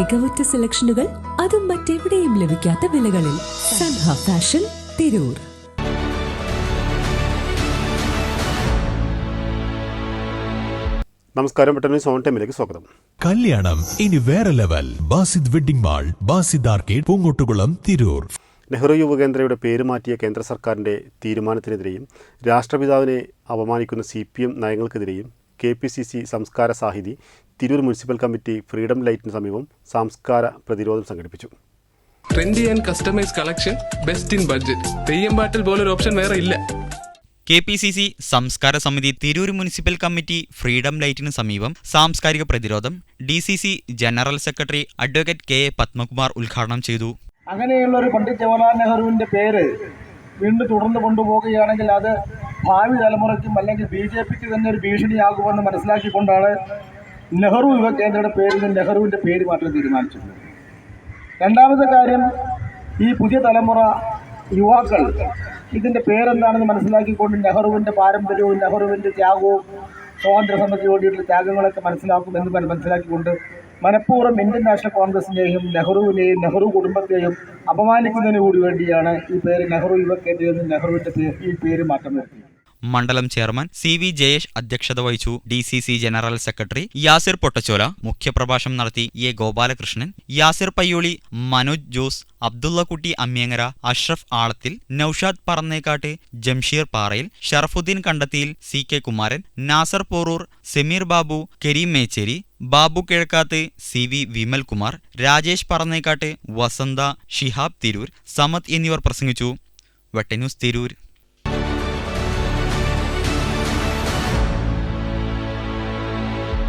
മികവുറ്റ സെലക്ഷനുകൾ അതും മറ്റെവിടെയും ലഭിക്കാത്ത വിലകളിൽ സൻഹ ഫാഷൻ തിരൂർ. നമസ്കാരം പെട്ടെന്ന് സോൺ ടൈമിലേക്ക് സ്വാഗതം. കല്യാണം ഇനി വേറെ level. Basid wedding mall Basid arcade Poongottukulam Tirur. Nehru യുവകേന്ദ്രയുടെ പേര് മാറ്റിയ കേന്ദ്ര സർക്കാരിന്റെ തീരുമാനത്തിനെതിരെയും രാഷ്ട്രപിതാവിനെ അപമാനിക്കുന്ന C P M നയങ്ങൾക്കെതിരെയും K P C C Samskara Sahithi Tirur municipal committee freedom ലൈറ്റിന് സമീപം സംസ്കാര പ്രതിരോധം സംഘടിപ്പിച്ചു. Trendy and customise collection best in budget Theyyam പാട്ടിൽ പോലൊരു ഓപ്ഷൻ വേറെ ഇല്ല. K P C C Samskara Samithi Tirur municipal committee freedom ലൈറ്റിന് സമീപം സാംസ്കാരിക പ്രതിരോധം D C C general secretary advocate K A Padmakumar ഉദ്ഘാടനം ചെയ്തു. അങ്ങനെയുള്ള ഒരു പണ്ഡിറ്റ് ജവഹർലാൽ നെഹ്റുവിന്റെ പേര് വീണ്ടും തുടർന്ന് കൊണ്ടുപോകുകയാണെങ്കിൽ അത് ഭാവി തലമുറയ്ക്കും അല്ലെങ്കിൽ ബി ജെ പിക്ക് തന്നെ ഒരു ഭീഷണിയാകുമെന്ന് മനസ്സിലാക്കിക്കൊണ്ടാണ് നെഹ്റു യുവ കേന്ദ്രയുടെ പേരിൽ നെഹ്റുവിന്റെ പേര് മാറ്റാൻ തീരുമാനിച്ചിട്ടുണ്ട്. രണ്ടാമത്തെ കാര്യം ഈ പുതിയ തലമുറ യുവാക്കൾ ഇതിന്റെ പേരെന്താണെന്ന് മനസ്സിലാക്കിക്കൊണ്ട് നെഹ്റുവിന്റെ പാരമ്പര്യവും നെഹ്റുവിന്റെ ത്യാഗവും സ്വാതന്ത്ര്യ സമരത്തിന് വേണ്ടിയിട്ടുള്ള ത്യാഗങ്ങളൊക്കെ മനസ്സിലാക്കും എന്ന് മനസ്സിലാക്കിക്കൊണ്ട് മനഃപൂർവം ഇന്ത്യൻ നാഷണൽ കോൺഗ്രസിനെയും നെഹ്റുവിനെയും നെഹ്റു കുടുംബത്തെയും അപമാനിക്കുന്നതിന് കൂടി വേണ്ടിയാണ് ഈ പേര് നെഹ്റു യുവ കേന്ദ്രയിൽ നിന്ന് നെഹ്റുവിന്റെ ഈ പേര് മാറ്റം വരുത്തിയത്. മണ്ഡലം ചെയർമാൻ സി വി ജയേഷ് അധ്യക്ഷത വഹിച്ചു D C C general secretary Yasir Pottachola മുഖ്യപ്രഭാഷണം നടത്തി A Gopalakrishnan Yasir Payyoli Manoj Jose Abdullakutty Ammiyangara Ashraf Alathil Noushad Parannekkat Jamsheer Parayil Sharafuddin Kandathiyil C K Kumaran Nasar Porur Sameer Babu Kareem Mecheri Babu Kizhakkath C V Vimal Kumar Rajesh Parannekkat Vasantha Shihab Tirur Samad എന്നിവർ പ്രസംഗിച്ചു. വെട്ടന്യൂസ് തിരൂർ.